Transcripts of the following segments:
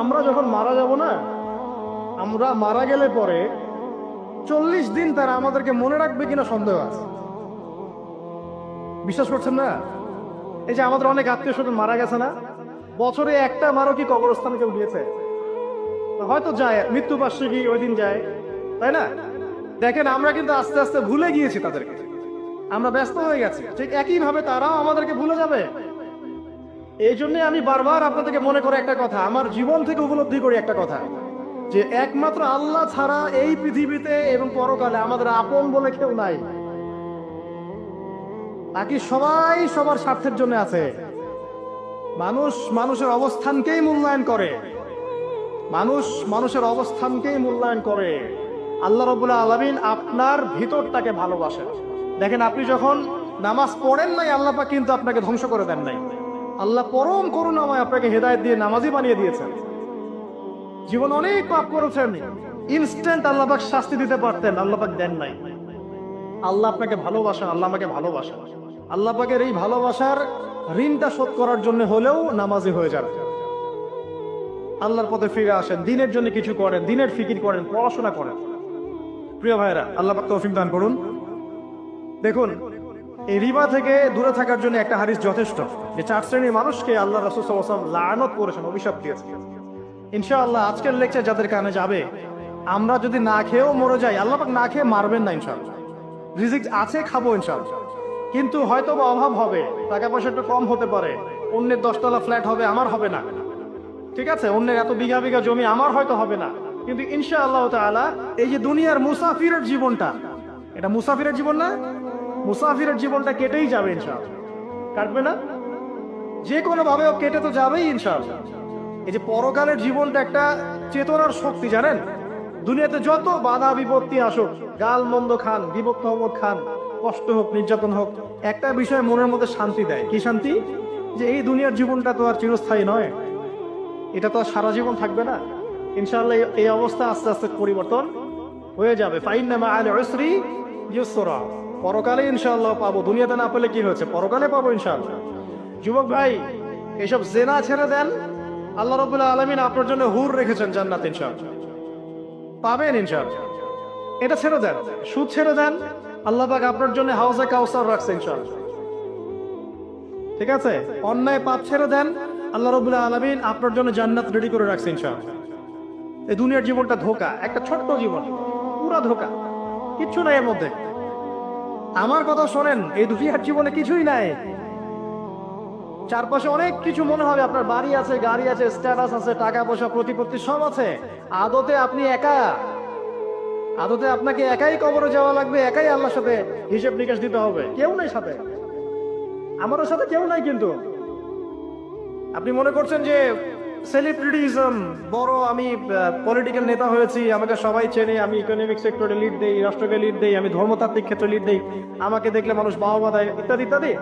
আমরা যখন মারা যাব না, আমরা মারা গেলে পরে চল্লিশ দিন তারা আমাদেরকে মনে রাখবে কিনা সন্দেহ আছে। বিশ্বাস করছেন না? এই যে আমাদের অনেক আত্মীয় স্বজন মারা গেছে না, বছরে একটা মারও কি কবরস্থানে কেউ গিয়েছে? হয়তো যায় মৃত্যু বার্ষিকী ওই দিন যায়, তাই না? দেখেন, আমরা কিন্তু আস্তে আস্তে ভুলে গিয়েছি তাদেরকে। আমরা ব্যস্ত হয়ে গেছি। ঠিক একইভাবে তারাও আমাদেরকে ভুলে যাবে। এই জন্য আমি বারবার আপনাদেরকে মনে করে একটা কথা, আমার জীবন থেকে উপলব্ধি করি একটা কথা, যে একমাত্র আল্লাহ ছাড়া এই পৃথিবীতে এবং পরকালে আমাদের আপন বলে কেউ নাই। বাকি সবাই সবার স্বার্থের জন্য আছে। মানুষ মানুষের অবস্থানকেই মূল্যায়ন করে। মানুষ মানুষের অবস্থানকেই মূল্যায়ন করে। আল্লাহ রবুল্লাহ আলমিন আপনার ভিতরটাকে ভালোবাসেন। দেখেন, আপনি যখন নামাজ পড়েন নাই, আল্লাহ পাক কিন্তু আপনাকে ধ্বংস করে দেন নাই। আল্লাহ পরম করুণাময় আপনাকে হেদায়ত দিয়ে নামাজি বানিয়ে দিয়েছেন। জীবন অনেক পাপ করেছেন। ইনস্ট্যান্ট আল্লাহ পাক শাস্তি দিতে পারতেন, আল্লাহ পাক দেন নাই। আল্লাহ আপনাকে ভালোবাসেন, আল্লাহ আমাকে ভালোবাসেন। আল্লাহ পাকের এই ভালোবাসার ঋণটা শোধ করার জন্য হলেও নামাজি হয়ে যাবে আল্লাহর পথে ফিরে আসেন, দিনের জন্য কিছু করেন, দিনের ফিকির করেন, পড়াশোনা করেন। প্রিয় ভাইরা আল্লাহ তৌফিক দান করুন। দেখুন এই রিবা থেকে দূরে থাকার জন্য একটা হাদিস যথেষ্ট, যে চার শ্রেণির মানুষকে আল্লাহ রসুল সাল্লাম লায়নত করেছেন, অভিশাপ দিয়েছেন। ইনশাআল্লাহ আজকের লেকচার যাদের কানে যাবে, আমরা যদি না খেয়েও মরে যাই আল্লাহপাক না খেয়ে মারবেন না ইনশাআল্লাহ। রিজিক আছে, খাব ইনশাআল্লাহ। কিন্তু হয়তো বা অভাব হবে, টাকা পয়সা একটু কম হতে পারে, অন্যের দশতলা ফ্ল্যাট হবে, আমার হবে না। ঠিক আছে? অন্যের এত বিঘা বিঘা জমি, আমার হয়তো হবে না। কিন্তু ইনশা আল্লাহ এই যে দুনিয়ার মুসাফিরের জীবনটা, এটা মুসাফিরের জীবন না? মুসাফিরের জীবনটা কেটেই যাবে ইনশাআল্লাহ। কাটবে না? যে কোনো ভাবে কেটে তো যাবেই ইনশাআল্লাহ। এই যে পরকালের জীবনটা একটা চেতনার শক্তি, জানেন? দুনিয়াতে যত বাধা বিপত্তি আসুক, গাল মন্দ খান বিভক্ত খান, কষ্ট হোক, নির্যাতন হোক, একটা বিষয় মনের মধ্যে শান্তি দেয়। কি শান্তি? যে এই দুনিয়ার জীবনটা তো আর চিরস্থায়ী নয়। এটা তো আর সারা জীবন থাকবে না। ইনশাআল্লাহ এই- অবস্থা আস্তে আস্তে পরিবর্তন হয়ে যাবে। ফাইন নামা আল ইউসরা। পরকালে ইনশাল্লাহ পাবো। দুনিয়াতে না পেলে কি হয়েছে? পরকালে পাবো ইনশাআল্লাহ। যুবক ভাই, এসব জেনা ছেড়ে দেন। আল্লাহ রবুল্লাহ আলমিন আপনার জন্য হুর রেখেছেন জান্নাত ইনশাআল্লাহ। পাবেন ইনশাআল্লাহ। এটা ছেড়ে দেন। সুদ ছেড়ে দেন। আল্লাহ পাক আপনার জন্য হাউসে কাউসার রাখছে ইনশাআল্লাহ। ঠিক আছে? অন্যায় পাপ ছেড়ে দেন। আল্লাহ রবুল্লাহ আলমিন আপনার জন্য জান্নাত রেডি করে রাখছে ইনশাআল্লাহ। এই দুনিয়ার জীবনটা ধোকা। একটা ছোট্ট জীবন। পুরা ধোকা। কিচ্ছু নাই এর মধ্যে। আমার কথা শোনেন, এই দুনিয়ার জীবনে কিছুই নাই। চারপাশে অনেক কিছু মনে হবে, আপনার বাড়ি আছে, গাড়ি আছে স্ট্যাটাস আছে, টাকা পয়সা, প্রতিপত্তি সব আছে। আদতে আপনি একা। আদতে আপনাকে একাই কবরে যাওয়া লাগবে, একাই আল্লাহর সাথে হিসেব নিকাশ দিতে হবে। কেউ নাই সাথে। আমারও সাথে কেউ নাই কিন্তু। আপনি মনে করছেন যে সেলিব্রিটিজম। বড় আমি পলিটিক্যাল নেতা হয়েছি, আমাকে সবাই চেনে, আমি ইকোনমিক সেক্টরে লিড দেই, রাষ্ট্রকে লিড দেই, আমি ধর্মতাত্ত্বিক ক্ষেত্রে লিড দেই। আমাকে দেখলে মানুষ বাহবা দেয়, ইত্যাদি ইত্যাদি।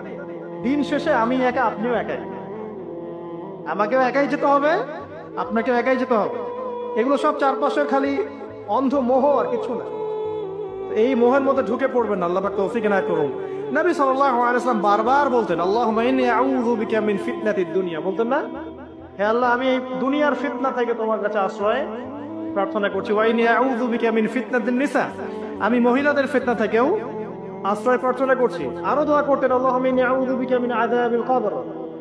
দিন শেষে আমি একা, আপনিও একাই। আমাকেও একাই যেতে হবে, আপনাকেও একাই যেতে হবে। এগুলো সব চারপাশের খালি অন্ধ মোহ আর কিছু না। এই মোহের মধ্যে ঢুকে পড়বেন আল্লাহ পাক তৌফিক না করুন। নবী সাল্লাল্লাহু আলাইহি ওয়াসাল্লাম বারবার বলতেন, আল্লাহুম্মা ইন্নী আউযু বিকা মিন ফিতনাতিদ দুনিয়া। বলতেন না? হে আল্লাহ, আমি দুনিয়ার ফিতনা থেকে তোমার কাছে আশ্রয় প্রার্থনা করছি। মিন ফিতনাতিন নিসা। আমি মহিলাদের ফিতনা থেকেও আশ্রয় প্রার্থনা করছি। আরও দোয়া করতেন, আল্লাহুম্মা ইন্নী আউযু বিকা মিন আযাবিল কবর।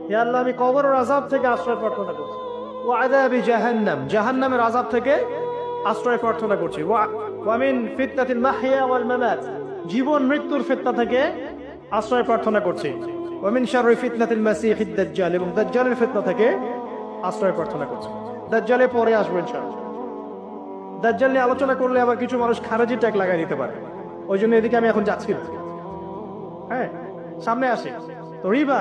হে আল্লাহ, আমি কবরের আযাব থেকে আশ্রয় প্রার্থনা করছি। ওয়া আযাবি জাহান্নাম, জাহান্নামের আযাব থেকে আশ্রয় প্রার্থনা করছি। ওয়া মিন ফিতনাতিল মাহইয়া ওয়াল মামাত, জীবন মৃত্যুর ফিতনা থেকে আশ্রয় প্রার্থনা করছি। ওয়া মিন শাররি ফিতনাতিল মাসিহিদ দাজ্জাল এবং দাজ্জালের ফিতনা থেকে আশ্রয় প্রার্থনা করছে। দাজ্জালে পরে আসবে ইনশাআল্লাহ। দাজ্জাল নিয়ে আলোচনা করলে আবার কিছু মানুষ খারেজি ট্যাগ লাগাই দিতে পারে। ওই জন্য এদিকে আমি এখন যাচ্ছি না। হ্যাঁ সামনে আসি। তো রিবা,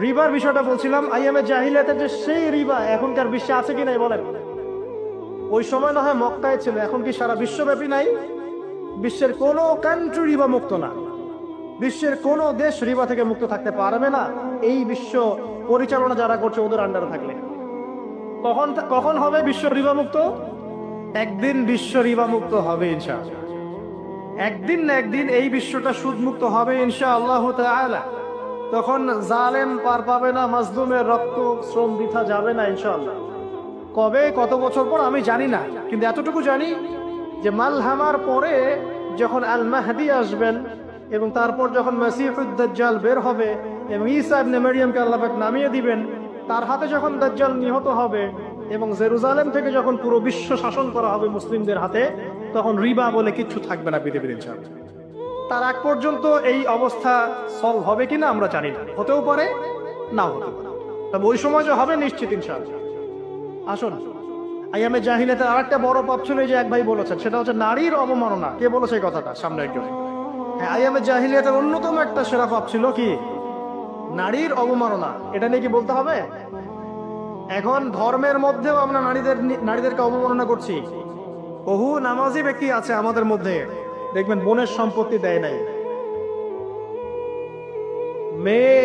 রিবার বিষয়টা বলছিলাম আইএমএ জাহিলিয়াতের যে সেই রিবা এখনকার বিশ্বে আছে কি নাই বলেন? ওই সময় না হয় মক্কায় ছিল, এখন কি সারা বিশ্বব্যাপী নাই? বিশ্বের কোনো কান্ট্রি রিবা মুক্ত না। বিশ্বের কোনো দেশ রিবা থেকে মুক্ত থাকতে পারবে না। এই বিশ্ব পরিচালনা যারা করছে ওদের আন্ডারে থাকলে। কখন কখন হবে বিশ্ব রিবা মুক্ত? একদিন বিশ্ব রিবা মুক্ত হবে, ইনশাআল্লাহ। একদিন না একদিন এই বিশ্বটা সুদমুক্ত হবে ইনশা আল্লাহ তখন জালেম পার পাবে না, মাজলুমের রক্ত, শ্রম বৃথা যাবে না, ইনশাআল্লাহ। কবে, কত বছর পর আমি জানি না, কিন্তু এতটুকু জানি যে মালহামার পরে যখন আল মাহদি আসবেন এবং তারপর যখন মাসিফুদ্দাজ্জাল বের হবে এবং ঈসা ইবনে মারিয়ামকে আল্লাহ পাক নামিয়ে দিবেন। তার হাতে যখন দাজ্জাল নিহত হবে এবং জেরুজালেম থেকে যখন পুরো বিশ্ব শাসন করা হবে মুসলিমদের হাতে, তখন রিবা বলে কিচ্ছু থাকবে না পৃথিবীর ইনশাআল্লাহ। তার আগ পর্যন্ত এই অবস্থা সলভ হবে কিনা আমরা জানি না। হতেও পারে, নাও হতে তবে ওই সময় যে হবে নিশ্চিত ইনশাআল্লাহ। আসুন, আইয়ামে জাহিলিয়াতের আরেকটা বড় পাপ ছিল যে এক ভাই বলেছেন, সেটা হচ্ছে নারীর অবমাননা। কে বলেছে এই কথাটা? সামনে একজন হ্যাঁ আইয়ামে জাহিলিয়াতের অন্যতম একটা সেরা পাপ ছিল কি? নারীর অবমাননা, এটা নিয়ে কি বলতে হবে? এখন ধর্মের মধ্যেও আমরা নারীদের নারীদেরকে অবমাননা করছি। বহু নামাজি ব্যক্তি আছে আমাদের মধ্যে, দেখবেন বোনের সম্পত্তি দেয় নাই। মেয়ে,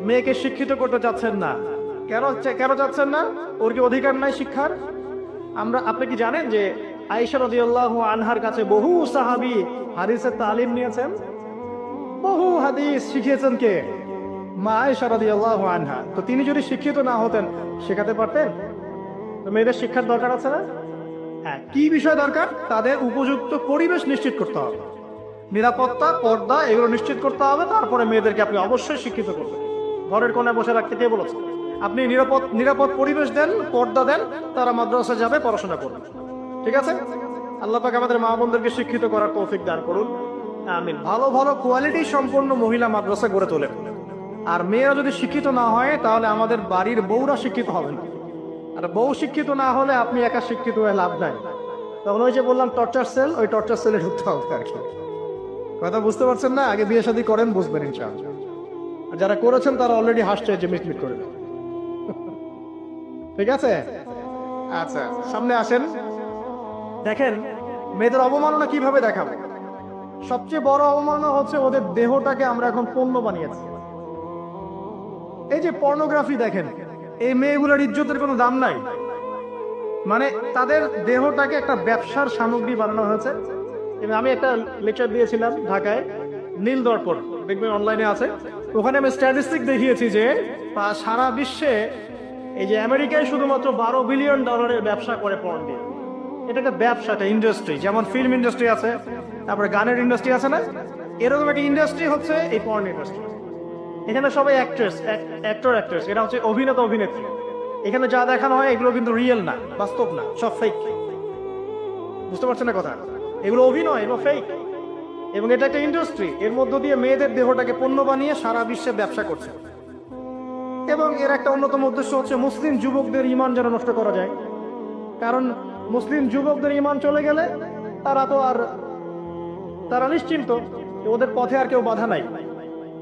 মেয়েকে শিক্ষিত করতে চাচ্ছেন না। কেন কেন চাচ্ছেন না? ওর কি অধিকার নাই শিক্ষার? আমরা, আপনি কি জানেন যে আয়েশা রাদিয়াল্লাহু আনহার কাছে বহু সাহাবী হাদিসের তালিম নিয়েছেন? বহু হাদিস শিখিয়েছেন কে? মা আয়েশা রাদিয়াল্লাহু আনহা। তো তিনি যদি শিক্ষিত না হতেন, শেখাতে পারতেন? তো মেয়েদের শিক্ষার দরকার আছে না? হ্যাঁ কি বিষয় দরকার? তাদের উপযুক্ত পরিবেশ নিশ্চিত করতে হবে। নিরাপত্তা, পর্দা, এগুলো নিশ্চিত করতে হবে। তারপরে মেয়েদেরকে আপনি অবশ্যই শিক্ষিত করবেন। ঘরের কোণে বসে রাখতে কে বলেছে? আপনি নিরাপদ নিরাপদ পরিবেশ দেন, পর্দা দেন, তারা মাদ্রাসা যাবে, পড়াশোনা করবে। ঠিক আছে? আল্লাহ পাক আমাদের মা বোনদেরকে শিক্ষিত করার তৌফিক দান করুন। আমিন। ভালো ভালো কোয়ালিটি সম্পন্ন মহিলা মাদ্রাসা গড়ে তোলে আর মেয়েরা যদি শিক্ষিত না হয়, তাহলে আমাদের বাড়ির বউরা শিক্ষিত হবে না। আর বউ শিক্ষিত না হলে আপনি একা শিক্ষিত হয়ে লাভ নাই। তখন ওই যে বললাম টর্চার সেল ওই টর্চার সেলে ঢুকতে হবে আর কি। কথা বুঝতে পারছেন না? আগে বিয়ে শাদী করেন, বুঝবেন ইনশাআল্লাহ। আর যারা করেছেন, তারা অলরেডি হাসছে যে মিটমিট করে ঠিক আছে? আচ্ছা সামনে আসেন। দেখেন, মেয়েদের অবমাননা কীভাবে দেখাবো? সবচেয়ে বড় অবমাননা হচ্ছে ওদের দেহটাকে আমরা এখন পণ্য বানিয়েছি। এই যে পর্নোগ্রাফি দেখেন, এই মেয়েগুলোর ইজ্জতের কোনো দাম নাই। মানে তাদের দেহটাকে একটা ব্যবসার সামগ্রী বানানো হয়েছে। আমি একটা লেকচার দিয়েছিলাম ঢাকায়, নীল দর্পণ, দেখবেন অনলাইনে আছে। ওখানে আমি স্ট্যাটিস্টিক দেখিয়েছি যে সারা বিশ্বে এই যে আমেরিকায় শুধুমাত্র বারো বিলিয়ন ডলারের ব্যবসা করে পর্ন দিয়ে। এটা একটা ব্যবসা, একটা ইন্ডাস্ট্রি যেমন ফিল্ম ইন্ডাস্ট্রি আছে, তারপরে গানের ইন্ডাস্ট্রি আছে না? এরকম একটা ইন্ডাস্ট্রি হচ্ছে এই পর্ন ইন্ডাস্ট্রি এখানে সবাই অ্যাক্ট্রেস অ্যাক্টর অ্যাক্ট্রেস এটা হচ্ছে অভিনেতা, অভিনেত্রী। এখানে যা দেখানো হয়, এগুলো কিন্তু রিয়েল না, বাস্তব না, সব ফেক বুঝতে পারছেন না কথা? এগুলো অভিনয়, এগুলো ফেক এবং এটা একটা ইন্ডাস্ট্রি এর মধ্য দিয়ে মেয়েদের দেহটাকে পণ্য বানিয়ে সারা বিশ্বে ব্যবসা করছে। এবং এর একটা অন্যতম উদ্দেশ্য হচ্ছে মুসলিম যুবকদের ইমান যেন নষ্ট করা যায়। কারণ মুসলিম যুবকদের ইমান চলে গেলে তারা তো আর, তারা নিশ্চিন্ত ওদের পথে আর কেউ বাধা নাই।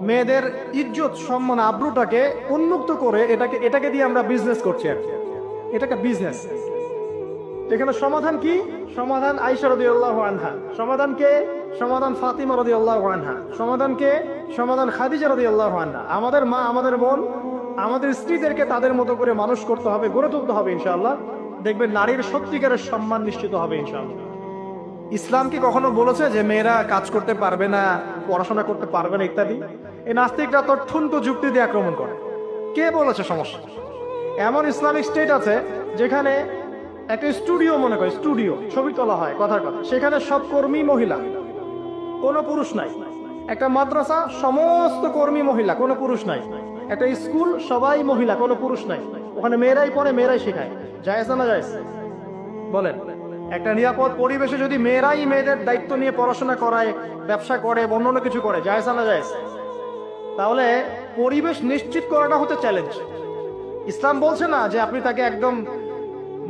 মেয়েদের ইজ্জত সম্মান আব্রুটাকে উন্মুক্ত করে এটাকে এটাকে দিয়ে আমরা বিজনেস করছি আর কি। এটা একটা বিজনেস এখানে সমাধান কি? সমাধান আইসা রদি আল্লাহ আনহা। সমাধান কে? সমাধান ফাতিমা রদি আল্লাহ আনহা। সমাধান কে? সমাধান খাদিজা রদি আল্লাহ আনহা। আমাদের মা, আমাদের বোন, আমাদের স্ত্রীদেরকে তাদের মতো করে মানুষ করতে হবে, গড়ে তুলতে হবে ইনশাআল্লাহ। দেখবেন নারীর সত্যিকারের সম্মান নিশ্চিত হবে ইনশাআল্লাহ। ইসলাম কি কখনো বলেছে যে মেয়েরা কাজ করতে পারবে না, পড়াশোনা করতে পারবে না ইত্যাদি? এই নাস্তিকরা তো যুক্তি দিয়ে আক্রমণ করে। কে বলেছে সমস্যা? এমন ইসলামিক স্টেট আছে যেখানে একটা স্টুডিও মনে করে, স্টুডিও, ছবি তোলা হয়, কথার কথা। সেখানে সব কর্মী মহিলা, কোনো পুরুষ নাই। একটা মাদ্রাসা, সমস্ত কর্মী মহিলা, কোনো পুরুষ নাই। একটা স্কুল, সবাই মহিলা, কোনো পুরুষ নাই। ওখানে মেয়েরাই পড়ে, মেয়েরাই শেখায়। জায়েজ না জায়েজ? বলেন। একটা নিরাপদ পরিবেশে যদি মেয়েরাই মেয়েদের দায়িত্ব নিয়ে পড়াশোনা করায়, ব্যবসা করে অন্য কিছু করে, জায়েজ না জায়েজ? তাহলে পরিবেশ নিশ্চিত করাটা হচ্ছে চ্যালেঞ্জ ইসলাম বলছে না যে আপনি তাকে একদম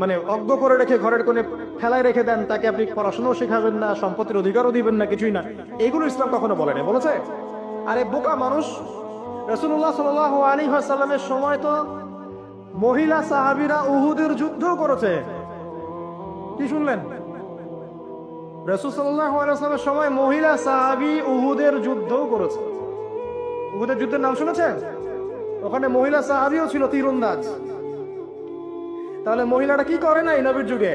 মানে অজ্ঞ করে রেখে ঘরের কোণে ফেলায় রেখে দেন, তাকে আপনি পড়াশোনাও শেখাবেন না, সম্পত্তির অধিকারও দিবেন না, কিছুই না। এগুলো ইসলাম কখনো বলে না বলেছে? আরে বোকা মানুষ রসুল্লাহ সাল আলী সাল্লামের সময় তো মহিলা সাহাবিরা উহুদের যুদ্ধ করেছে। কি শুনলেন? রসুল সাল্লামের সময় মহিলা সাহাবি উহুদের যুদ্ধও করেছে। উহুদের যুদ্ধের নাম শুনেছেন? ওখানে মহিলা সাহাবিও ছিল তীরন্দাজ। তাহলে মহিলাটা কি করে না এই নবীর যুগে?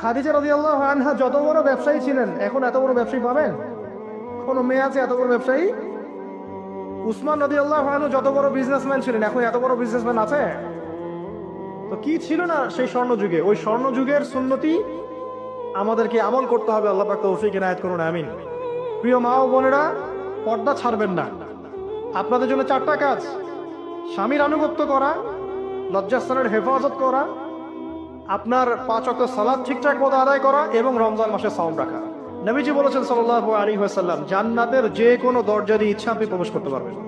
খাদিজা রাদিয়াল্লাহু আনহা যত বড় ব্যবসায়ী ছিলেন, এখন এত বড় ব্যবসায়ী পাবেন? কোনো মেয়ে আছে, এত বড় ব্যবসায়ী? উসমান রাদিয়াল্লাহু আনহু যত বড় বিজনেসম্যান ছিলেন, এখন এত বড় বিজনেসম্যান আছে? তো কি ছিল না সেই স্বর্ণ যুগে ওই স্বর্ণ যুগের সুন্নতি আমাদেরকে আমল করতে হবে, আল্লাহ পাক তৌফিক ইনায়াত করুন, আমিন। প্রিয় মা ও বোনেরা, পর্দা ছাড়বেন না। আপনাদের জন্য চারটা কাজ। স্বামীর আনুগত্য করা, লজ্জাস্থানের হেফাজত করা, আপনার পাঁচ অক্ট সালাদ ঠিকঠাক মতো আদায় করা এবং রমজান মাসে সাউম রাখা। নবীজি বলেছেন সাল্লাহ আলী হাসাল্লাম জান্নাতের যে কোনো দরজা দিয়ে ইচ্ছা আপনি প্রবেশ করতে পারবেন।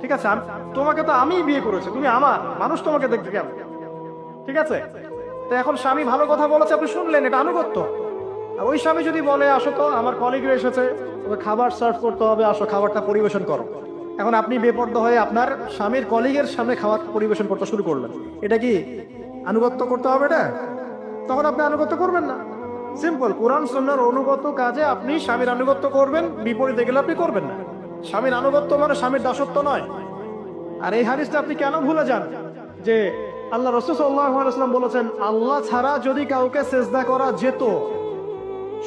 ঠিক আছে তোমাকে তো আমি বিয়ে করেছি, তুমি আমার, মানুষ তোমাকে দেখবে কেমন? ঠিক আছে? তো এখন স্বামী ভালো কথা বলেছে, আপনি শুনলেন, এটা আনুগত্য। ওই স্বামী যদি বলে, আসো তো, আমার কলিগরা এসেছে তবে খাবার সার্ভ করতে হবে, আসো, খাবারটা পরিবেশন করো। এখন আপনি বেপর্দ হয়ে আপনার স্বামীর কলিগের সামনে খাবার পরিবেশন করতে শুরু করলেন। এটা কি আনুগত্য করতে হবে এটা? তখন আপনি আনুগত্য করবেন না। সিম্পল কোরআন সন্ন্যার অনুগত কাজে আপনি স্বামীর আনুগত্য করবেন, বিপরীতে গেলে আপনি করবেন না। স্বামীর আনুগত্য মানে স্বামীর দাসত্ব নয়। আর এই হাদিসটা আপনি কেন ভুলে যান? যে আল্লাহ রসুল সাল্লাম বলেছেন, আল্লাহ ছাড়া যদি কাউকে সেজদা করা যেত,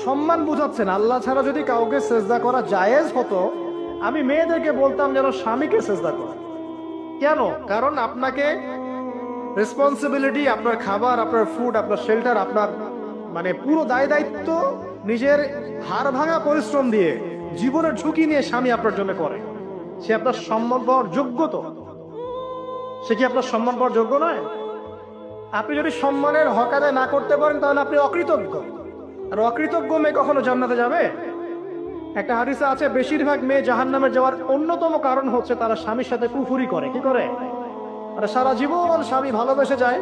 সম্মান বুঝাচ্ছেন, আল্লাহ ছাড়া যদি কাউকে সেজদা করা জায়েজ হতো, আমি মেয়েদেরকে বলতাম যেন স্বামীকে সেজদা করে। কেন? কারণ আপনাকে রেসপন্সিবিলিটি আপনার খাবার, আপনার ফুড আপনার শেল্টার আপনার মানে পুরো দায় দায়িত্ব নিজের হাড় ভাঙা পরিশ্রম দিয়ে জীবনের ঝুঁকি নিয়ে স্বামী আপনার জন্য করে। সে আপনার সম্মান পাওয়ার যোগ্য তো। সে কি আপনার সম্মান পাওয়ার যোগ্য নয়? আপনি যদি সম্মানের হক আদায় না করতে পারেন, তাহলে আপনি অকৃতজ্ঞ। আর অকৃতজ্ঞ মেয়ে কখনো জান্নাতে যাবে? একটা হাদিসে আছে, বেশিরভাগ মেয়ে জাহান্নামে যাওয়ার অন্যতম কারণ হচ্ছে তারা স্বামীর সাথে কুফুরি করে। কি করে? আর সারা জীবন স্বামী ভালোবেসে যায়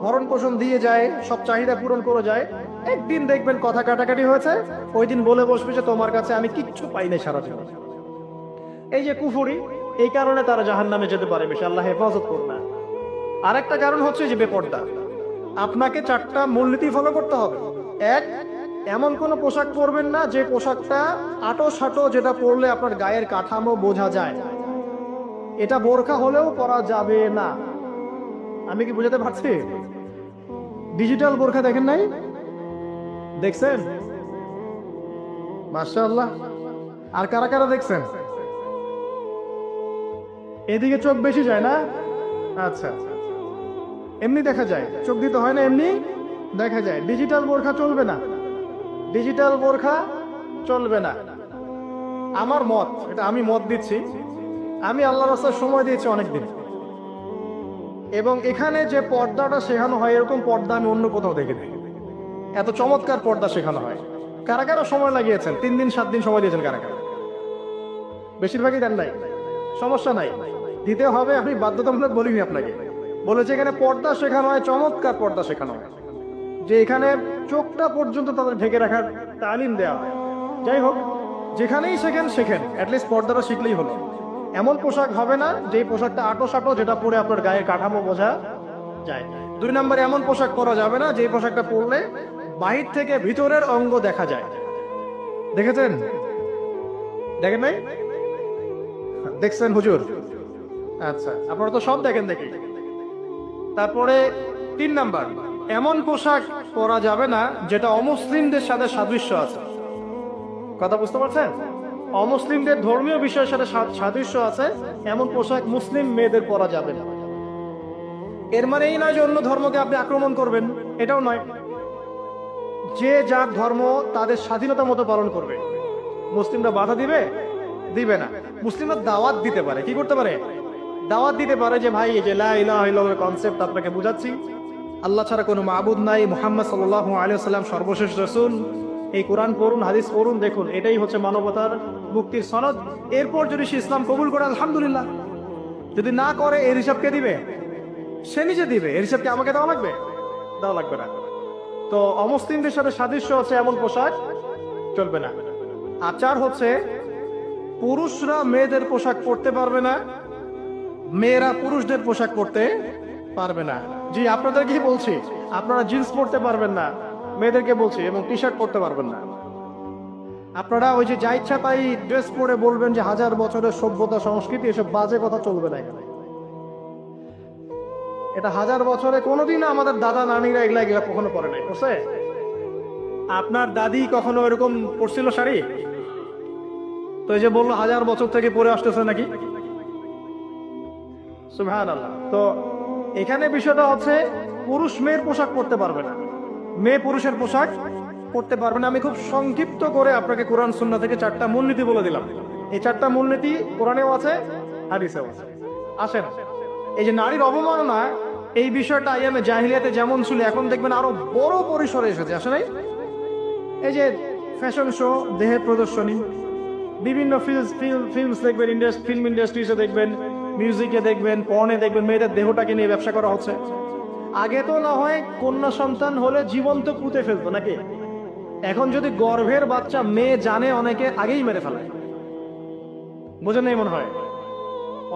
ভরণ পোষণ দিয়ে যায়, সব চাহিদা পূরণ করে যায়। একদিন দেখবেন কথা কাটাকাটি হয়েছে, ওই দিন বলে বসবে যে তোমার কাছে আমি কিচ্ছু পাই নাই সারা জীবন এই যে কুফুরি, এই কারণে তারা জাহান নামে যেতে পারে বেশি আল্লাহ হেফাজত করবে না। আরেকটা কারণ হচ্ছে যে বেপর্দা। আপনাকে চারটা মূলনীতি ফলো করতে হবে। এক, এমন কোনো পোশাক পরবেন না যে পোশাকটা আটো সাটো যেটা পরলে আপনার গায়ের কাঠামো বোঝা যায়। এটা বোরখা হলেও পরা যাবে না। আমি কি বুঝাতে পারছি? ডিজিটাল বোরখা দেখেন নাই? দেখছেন? মাশাআল্লাহ। আর কারা কারা দেখছেন? এদিকে চোখ বেশি যায় না? আচ্ছা। এমনি দেখা যায়। চোখ দিতে হয় না এমনি? দেখা যায়। ডিজিটাল বোরখা চলবে না। ডিজিটাল বোরখা চলবে না। আমার মত, এটা আমি মত দিচ্ছি, আমি আল্লাহ রাস্তার সময় দিয়েছি অনেকদিন। এবং এখানে যে পর্দাটা শেখানো হয়, এরকম পর্দা আমি অন্য কোথাও দেখিনি এত চমৎকার পর্দা শেখানো হয়। কারা কারা সময় লাগিয়েছেন, তিন দিন, সাত দিন সময় দিয়েছেন কারা কারা বেশিরভাগই দেন নাই। সমস্যা নাই। দিতে হবে, আমি বাধ্যতামূলক বলিনি আপনাকে। বলেছে এখানে পর্দা শেখানো হয়, চমৎকার পর্দা শেখানো হয়। যে এখানে চোখটা পর্যন্ত তাদের ঢেকে রাখার তালিম দেওয়া হয়। যাই হোক, যেখানেই শেখেন শেখেন। অ্যাটলিস্ট পর্দাটা শিখলেই হলো। এমন পোশাক হবে না যে পোশাকটা আটো সাটো, যেটা পরে আপনার গায়ের কাঠামো বোঝা যায়। দুই নম্বরে এমন পোশাক পরা যাবে না যে পোশাকটা পরলে বাহির থেকে ভিতরের অঙ্গ দেখা যায়। দেখেছেন? দেখেন নাই? দেখছেন হুজুর? আচ্ছা আপনারা তো সব দেখেন দেখি। তারপরে তিন নাম্বার, এমন পোশাক পরা যাবে না যেটা অমুসলিমদের সাথে সাদৃশ্য আছে। কথা বুঝতে পারছেন? অমুসলিমদের ধর্মীয় বিষয়ের সাথে সাদৃশ্য আছে, এমন পোশাক মুসলিম মেয়েদের পরা যাবে না। এর মানে এই নয় যে অন্য ধর্মকে আপনি আক্রমণ করবেন, এটাও নয়। যে যার ধর্ম তাদের স্বাধীনতা মতো পালন করবে। মুসলিমরা বাধা দিবে? দিবে না। মুসলিমরা দাওয়াত দিতে পারে। কি করতে পারে? দাওয়াত দিতে পারে যে, ভাই, এই যে লা ইলাহা ইল্লাল্লাহর কনসেপ্ট আপনাকে বুঝাচ্ছি। আল্লাহ ছাড়া কোনো মাবুদ নাই। মোহাম্মদ সাল্লাল্লাহু আলাইহি ওয়াসাল্লাম সর্বশেষ রসুন এই কোরআন পড়ুন, হাদিস পড়ুন, দেখুন। এটাই হচ্ছে মানবতার মুক্তির সনদ। এরপর যদি সে ইসলাম কবুল করে, আলহামদুলিল্লাহ। যদি না করে, এর হিসাব কে দিবে? সে নিজে দিবে। এর হিসাব কি আমাকে দেওয়া লাগবে? দেওয়া লাগবে না। তো অমুসলিমদের সাথে সাদৃশ্য আছে এমন পোশাক? চলবে না। আচার হচ্ছে, পুরুষরা মেয়েদের পোশাক পরতে পারবে না, মেয়েরা পুরুষদের পোশাক পরতে পারবে না। জি, আপনাদেরকেই বলছি, আপনারা জিন্স পরতে পারবেন না, মেয়েদেরকে বলছি, এবং টি শার্ট পরতে পারবেন না। আপনারা ওই যে যা ইচ্ছা তাই ড্রেস পরে বলবেন যে হাজার বছরের সভ্যতা সংস্কৃতি, এসব বাজে কথা চলবে না এখানে। এটা হাজার বছরে কোনোদিন আমাদের দাদা নানিরা এগুলা এগুলা কখনো পরে নাই পড়ছে আপনার দাদি কখনো এরকম পড়ছিল শাড়ি? তো এই যে বলল হাজার বছর থেকে পরে আসতেছে নাকি? তো এখানে বিষয়টা হচ্ছে, পুরুষ মেয়ের পোশাক পরতে পারবে না। মেয়ে পুরুষের পোশাক পরতে পারবে না। আমি খুব সংক্ষিপ্ত করে আপনাকে কোরআন সুন্না থেকে চারটা মূলনীতি বলে দিলাম। এই চারটা মূলনীতি কোরআনেও আছে, হাদিসেও আছে। আসেন। এই যে নারীর অবমাননা, এই বিষয়টা আইএমএ জাহিলিয়াতে যেমন ছিল, এখন দেখবেন আরও বড় পরিসরে এসেছে আসলে এই যে ফ্যাশন শো দেহের প্রদর্শনী, বিভিন্ন ফিল্ম ফিল্মস দেখবেন ইন্ডাস্ট্রি ফিল্ম ইন্ডাস্ট্রিজে দেখবেন মিউজিকে দেখবেন পর্নে দেখবেন, মেয়েদের দেহটাকে নিয়ে ব্যবসা করা হচ্ছে। আগে তো না হয় কন্যা সন্তান হলে জীবন্ত পুঁতে ফেলতো নাকি? এখন যদি গর্ভের বাচ্চা মেয়ে জানে অনেকে, আগেই মেরে ফেলে বুঝে নেই মনে হয়?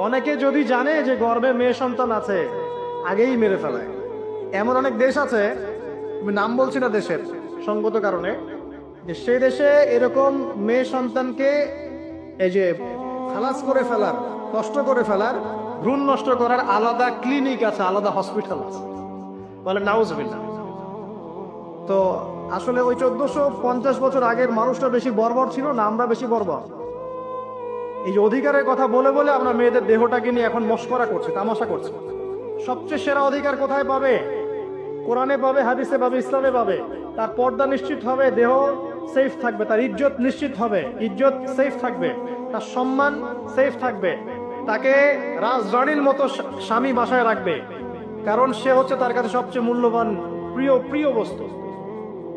অনেকে যদি জানে যে গর্বে মেয়ে সন্তান আছে, আগেই মেরে ফেলায় এমন অনেক দেশ আছে, আমি নাম বলছি না দেশের, সঙ্গত কারণে, যে সেই দেশে এরকম মেয়ে সন্তানকে এই যে খালাস করে ফেলার, কষ্ট করে ফেলার, ভ্রূণ নষ্ট করার আলাদা ক্লিনিক আছে, আলাদা হসপিটাল আছে। বলে নাউজবিল্লা তো আসলে ওই চোদ্দশো পঞ্চাশ বছর আগের মানুষটা বেশি বর্বর ছিল না, আমরা বেশি বর্বর। এই অধিকারের কথা বলে বলে আমরা মেয়েদের দেহটাকে নিয়ে এখন মস্করা করছে, তামাশা করছে। সবচেয়ে সেরা অধিকার কোথায় পাবে? কোরআনে পাবে, হাদিসে পাবে, ইসলামে পাবে। তার পর্দা নিশ্চিত হবে, দেহ সেফ থাকবে, তার ইজ্জত নিশ্চিত হবে। ইজ্জত সেফ থাকবে, তার সম্মান সেফ থাকবে। তাকে রাজরানীর মতো স্বামী বাসায় রাখবে। কারণ সে হচ্ছে তার কাছে সবচেয়ে মূল্যবান, প্রিয় প্রিয় বস্তু।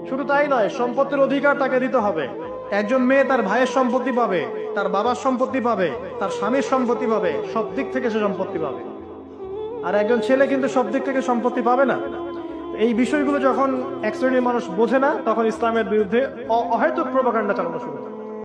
শুধু তাই নয়, সম্পত্তির অধিকার তাকে দিতে হবে। একজন মেয়ে তার ভাইয়ের সম্পত্তি পাবে। তার বাবার সম্পত্তি পাবে, তার স্বামীর সম্পত্তি পাবে, সব দিক থেকে সে সম্পত্তি পাবে। আর একজন ছেলে কিন্তু সব দিক থেকে সম্পত্তি পাবে না। এই বিষয়গুলো যখন এক শ্রেণির মানুষ বোঝে না, তখন ইসলামের বিরুদ্ধে অহেতুক প্রভাকাণ্ডা চালানো শুরু করে।